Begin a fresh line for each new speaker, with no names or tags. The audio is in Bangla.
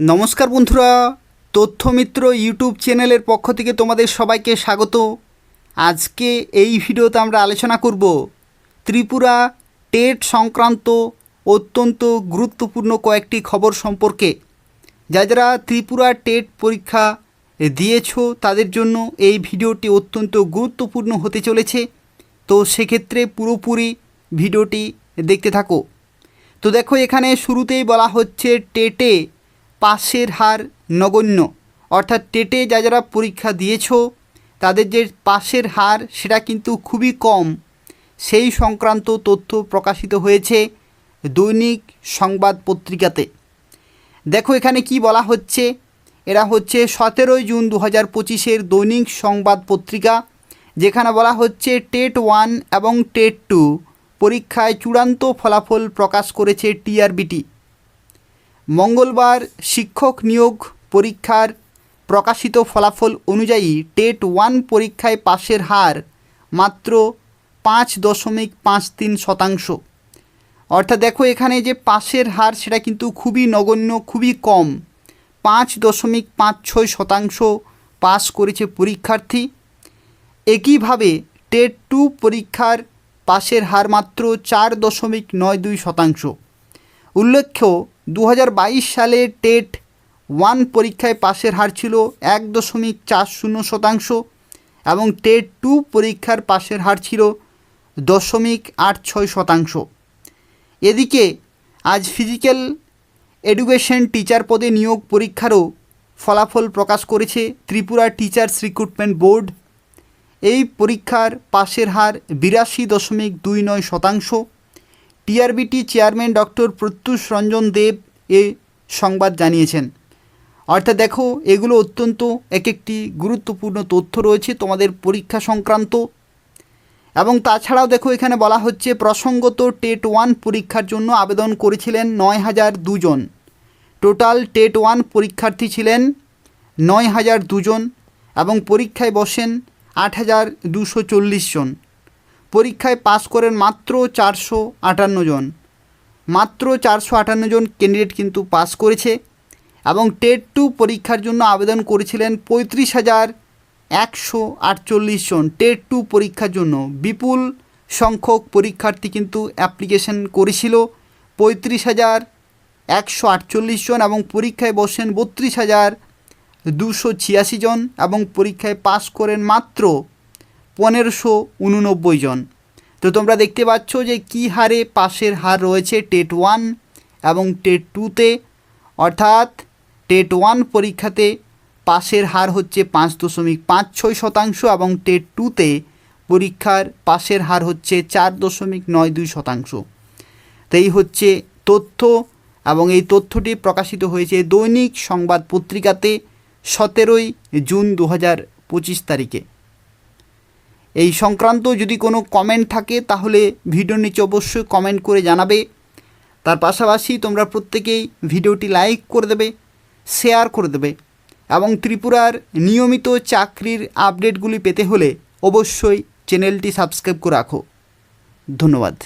নমস্কার বন্ধুরা, তথ্যমিত্র ইউটিউব চ্যানেলের পক্ষ থেকে তোমাদের সবাইকে স্বাগত। আজকে এই ভিডিওতে আমরা আলোচনা করব ত্রিপুরা টেট সংক্রান্ত অত্যন্ত গুরুত্বপূর্ণ কয়েকটি খবর সম্পর্কে। যা যারা ত্রিপুরা টেট পরীক্ষা দিয়েছ, তাদের জন্য এই ভিডিওটি অত্যন্ত গুরুত্বপূর্ণ হতে চলেছে। তো সেক্ষেত্রে পুরোপুরি ভিডিওটি দেখতে থাকো। তো দেখো, এখানে শুরুতেই বলা হচ্ছে টেটে পাশের হার নগণ্য। অর্থাৎ টেটে যা যারা পরীক্ষা দিয়েছ, তাদের যে পাশের হার, সেটা কিন্তু খুবই কম। সেই সংক্রান্ত তথ্য প্রকাশিত হয়েছে দৈনিক সংবাদ পত্রিকাতে। দেখো এখানে কি বলা হচ্ছে। এরা হচ্ছে সতেরোই জুন দু হাজার পঁচিশের দৈনিক সংবাদ পত্রিকা, যেখানে বলা হচ্ছে টেট ওয়ান এবং টেট টু পরীক্ষায় চূড়ান্ত ফলাফল প্রকাশ করেছে টিআরবিটি। মঙ্গলবার শিক্ষক নিয়োগ পরীক্ষার প্রকাশিত ফলাফল অনুযায়ী টেট ওয়ান পরীক্ষায় পাশের হার মাত্র পাঁচ দশমিক পাঁচ তিন শতাংশ। অর্থাৎ দেখো এখানে যে পাশের হার সেটা কিন্তু খুবই নগণ্য, খুবই কম। পাঁচ দশমিক পাঁচ ছয় শতাংশ পাস করেছে পরীক্ষার্থী। একইভাবে টেট টু পরীক্ষার পাশের হার মাত্র চার দশমিক নয় দুই শতাংশ। উল্লেখ্য দু হাজার বাইশ সালে টেট ওয়ান পরীক্ষায় পাশের হার ছিল এক দশমিক চার শূন্য শতাংশ এবং টেট টু পরীক্ষার পাশের হার ছিল দশমিক আট ছয় শতাংশ। এদিকে আজ ফিজিক্যাল এডুকেশন টিচার পদে নিয়োগ পরীক্ষারও ফলাফল প্রকাশ করেছে ত্রিপুরা টিচার্স রিক্রুটমেন্ট বোর্ড। এই পরীক্ষার পাশের হার বিরাশি দশমিক দুই নয় শতাংশ TRBT chairman doctor Pratyush Ranjan Deb এ সংবাদ জানিয়েছেন। অর্থাৎ দেখো, এগুলো অত্যন্ত এক একটি গুরুত্বপূর্ণ তথ্য রয়েছে তোমাদের পরীক্ষা সংক্রান্ত। এবং তাছাড়াও দেখো, এখানে বলা হচ্ছে, প্রসঙ্গত টেট ওয়ান পরীক্ষার জন্য আবেদন করেছিলেন নয় হাজার দুজন টোটাল টেট ওয়ান পরীক্ষার্থী ছিলেন নয় হাজার দুজন এবং পরীক্ষায় বসেন আট হাজার দুশো চল্লিশ জন। পরীক্ষায় পাশ করেন মাত্র চারশো আটান্ন জন। মাত্র চারশো আটান্ন জন ক্যান্ডিডেট কিন্তু পাস করেছে এবং টেট টু পরীক্ষার জন্য আবেদন করেছিলেন পঁয়ত্রিশ হাজার একশো আটচল্লিশ জন। টেট টু পরীক্ষার জন্য বিপুল সংখ্যক পরীক্ষার্থী কিন্তু অ্যাপ্লিকেশন করেছিল। পঁয়ত্রিশ হাজার একশো আটচল্লিশ জন এবং পরীক্ষায় বসেন বত্রিশ হাজার দুশো ছিয়াশি জন এবং পরীক্ষায় পাস করেন মাত্র পনেরোশো উননব্বই জন। তো তোমরা দেখতে পাচ্ছ যে কী হারে পাশের হার রয়েছে টেট ওয়ান এবং টেট টুতে। অর্থাৎ টেট ওয়ান পরীক্ষাতে পাশের হার হচ্ছে পাঁচ দশমিক পাঁচ ছয় শতাংশ এবং টেট টুতে পরীক্ষার পাশের হার হচ্ছে চার দশমিক নয় দুই শতাংশ। তো এই হচ্ছে তথ্য এবং এই তথ্যটি প্রকাশিত হয়েছে দৈনিক সংবাদ পত্রিকাতে সতেরোই জুন দু হাজার পঁচিশ তারিখে। এই সংক্রান্ত যদি কোনো কমেন্ট থাকে, তাহলে ভিডিওর নিচে অবশ্যই কমেন্ট করে জানাবে। তার পাশাপাশি তোমরা প্রত্যেকেই ভিডিওটি লাইক করে দেবে শেয়ার করে দেবে এবং ত্রিপুরার নিয়মিত চাকরির আপডেটগুলি পেতে হলে অবশ্যই চ্যানেলটি সাবস্ক্রাইব করে রাখো। ধন্যবাদ।